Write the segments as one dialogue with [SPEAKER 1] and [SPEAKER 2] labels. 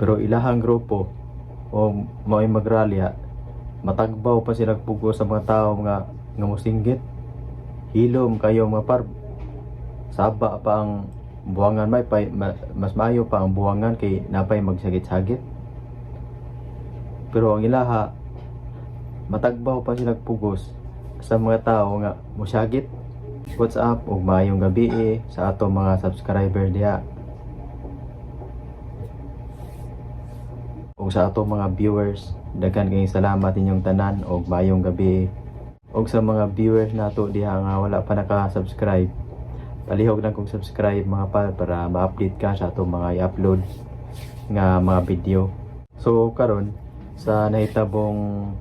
[SPEAKER 1] Pero ilahang grupo o mao'y magralya, matagbaw pa sila pugo sa mga tao nga nga musinggit. Hilom kayo mga par. Saba pa ang buwangan may pa, ma- mas maayo pa ang buwangan kay napay magsagit-sagit. Pero ang ilaha matagbaw pa sila pugos sa mga tao nga musyagit. What's up? Ug maayong gabi eh, sa ato mga subscriber diha. Sa ato mga viewers daghan kayong salamat inyong tanan ug maayong gabi. Ug sa mga viewers nato diha nga wala pa naka-subscribe palihog lang kong subscribe mga pal para ma-update ka sa ato mga i-upload nga mga video. So karon sa nahitabong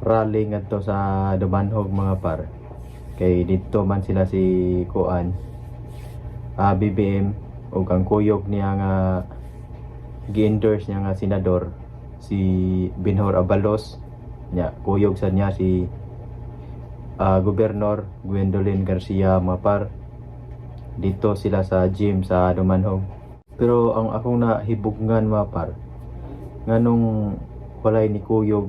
[SPEAKER 1] rally ngadto sa Dumanhog mga par kay dito man sila si Kuan ah, BBM ug ang kuyog niya nga gi-endorse niya nga senador si Binhor Abalos. Nya kuyog sa niya si ah, Gobernador Gwendolyn Garcia Mapar. Dito sila sa gym sa Dumanhog. Pero ang akong nahibugngan Mapar nganong walay ni kuyog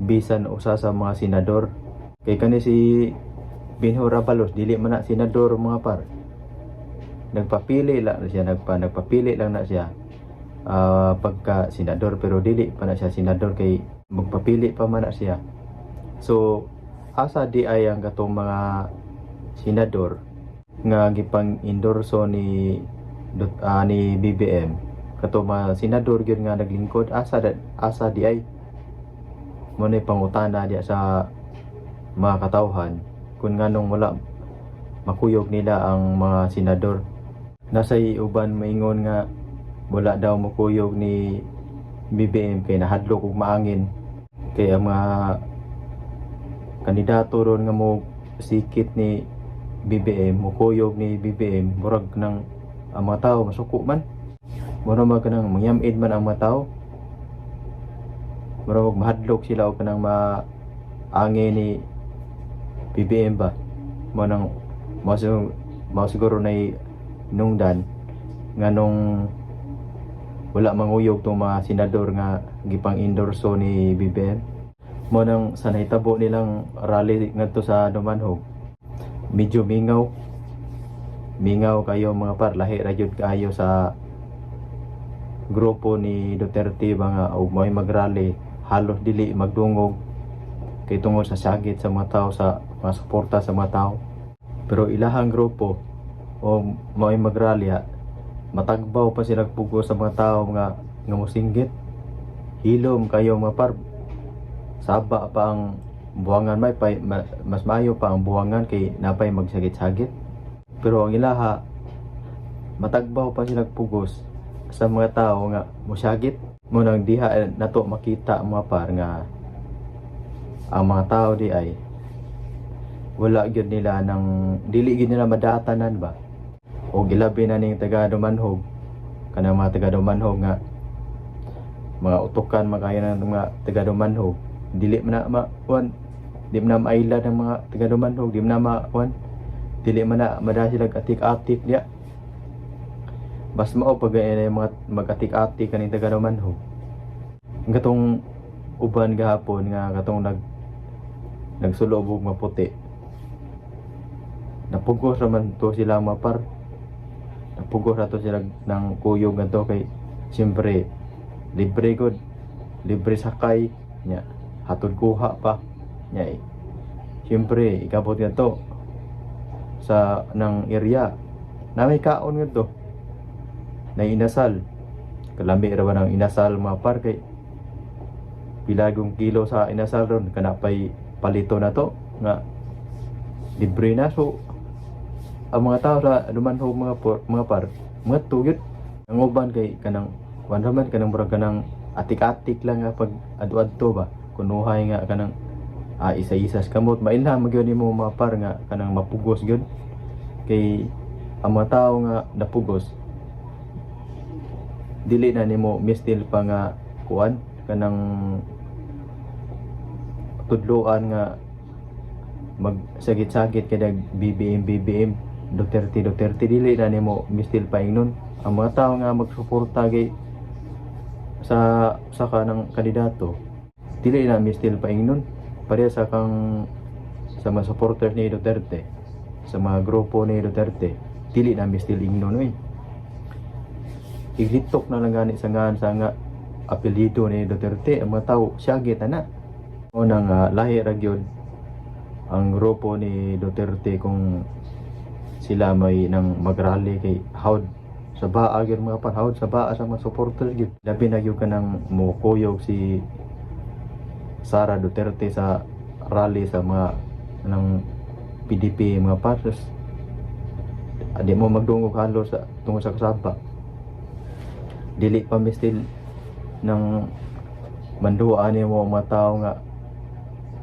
[SPEAKER 1] bisan usa sa mga senador kay kani si Binhor Abalos dili man na senador mga par nagpapili lang siya nagpa nagpapili lang na siya ah, pagka senador pero dili pa na siya senador kay magpapili pa man na siya. So asa di ay ang katong mga senador nga gipang endorso ni ah, ni BBM katong mga senador gyud nga naglingkod asa asa di ay mo na pangutana diya sa mga katawhan. Kung nganong wala makuyog nila ang mga senador. Nasa uban maingon nga wala daw makuyog ni BBM kay nahadlok ug maangin. Kay ang mga kandidato ron nga mo sikit ni BBM mukuyog ni BBM murag ng ang mga tao masuko man. Murag mag kanang mangyamid man ang mga tao. Murag mahadlok sila og kanang maangin ni BBM ba. Mo nang mo siguro, mo siguro na nungdan nga nung wala manguyog tong mga senador nga gipang endorso ni BBM mo nang sa nahitabo nilang rally ngadto sa Dumanhog medyo mingaw. Mingaw kayo mga par lahi ra kayo sa grupo ni Duterte ba nga og mo'y magrally halos dili magdungog. Kay tungod sa sagit sa mga tao sa mga suporta sa mga tao. Pero ilahang grupo o mo'y magralya matagbaw pa sila pugo sa mga tao nga nga musinggit hilom kayo mga par saba pa ang buwangan. May pa, ma- mas maayo pa ang buwangan kay napay magsagit-sagit. Pero ang ilaha matagbaw pa sila pugos sa mga tao nga musyagit mo nang diha eh, nato makita mga par nga ang mga tao di ay wala gyud nila nang dili gyud nila madatanan ba o gilabi na ning taga Dumanhog kanang mga taga Dumanhog nga mga utukan magayo ng mga taga Dumanhog dili man na ma kuan di man na maila ng mga taga Dumanhog di man na ma kuan dili man na mada sila atik-atik diya mas mao pag eh, mga mag-atik-atik kaning taga Dumanhog ang katong uban gahapon nga katong nag nagsulobog maputi. Napugos raman to sila mapar napugos ra to sila ng kuyog nga to kay siyempre libre gud. Libre sakay nya hatod kuha pa nya eh. siyempre ikabot nga to sa ng area. Na may kaon nga to na inasal. Kalami ra ba ng inasal mga par kay pilagong kilo sa inasal ron kana pay palito na to nga libre na so ang mga tao sa dumanhog mga por, mga par mga tuyot. Ang uban kay kanang wan raman kanang murag kanang atik-atik lang nga pag adu-adto ba? Kunuhay nga kanang ah, isa-isas kamot. Mailham magyud nimo mga par nga kanang mapugos gyud. Kay ang mga tao nga napugos dili na nimo mistil pa nga kuan kanang tudloan nga magsagit-sagit kada BBM BBM Duterte Duterte dili na nimo mistil pa ingnon. Ang mga tao nga magsuporta kay sa saka ng kandidato dili na mi still paingnon pareha sa kang sa mga supporters ni Duterte sa mga grupo ni Duterte dili na mi still ingnon oy iglitok na lang gani sa ngan sa nga apelyido ni Duterte. Ang mga tao siyagi na unang uh, lahi ra gyud ang grupo ni Duterte kung sila may nang magrally kay hawd sa baa gyud mga panhawd sa baa sa mga supporters gyud labi na gyud kanang mukuyog si Sara Duterte sa rally sa mga ng PDP mga pasos adi mo magdungog halo sa tungod sa kasaba. Dili pa mi still ng manduan ni mo mga tao nga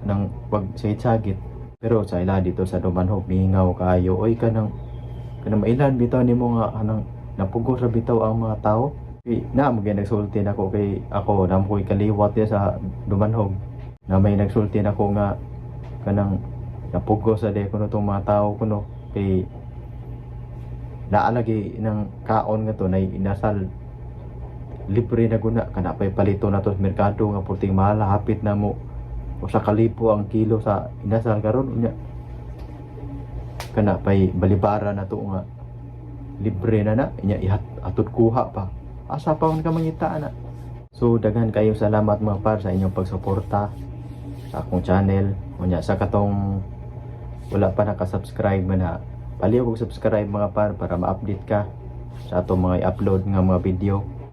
[SPEAKER 1] nang pag sagit pero sa ila dito sa Dumanhog mingaw kayo. Oy kanang kanang mailan bitaw nimo nga anang napugos ra bitaw ang mga tao. Di, na mo gyud nagsulti nako kay ako na mo ko'y kaliwat sa Dumanhog na may nagsulti nako nga kanang napugos sa de kuno tong mga tao kuno. Kay naalagi ng kaon nga to na inasal. Libre na guna kana pay palito na to merkado nga puting mahal hapit na mo o sa kalipo ang kilo sa inasal karon unya kana pay balibara na to nga. Libre na na inya ihat atud kuha pa. Asa pa man ka mangita na so daghan kayo salamat mga par sa inyong pagsuporta sa akong channel. Unya sa katong wala pa naka-subscribe man na paliw kog subscribe mga par para ma-update ka sa atong mga i-upload nga mga video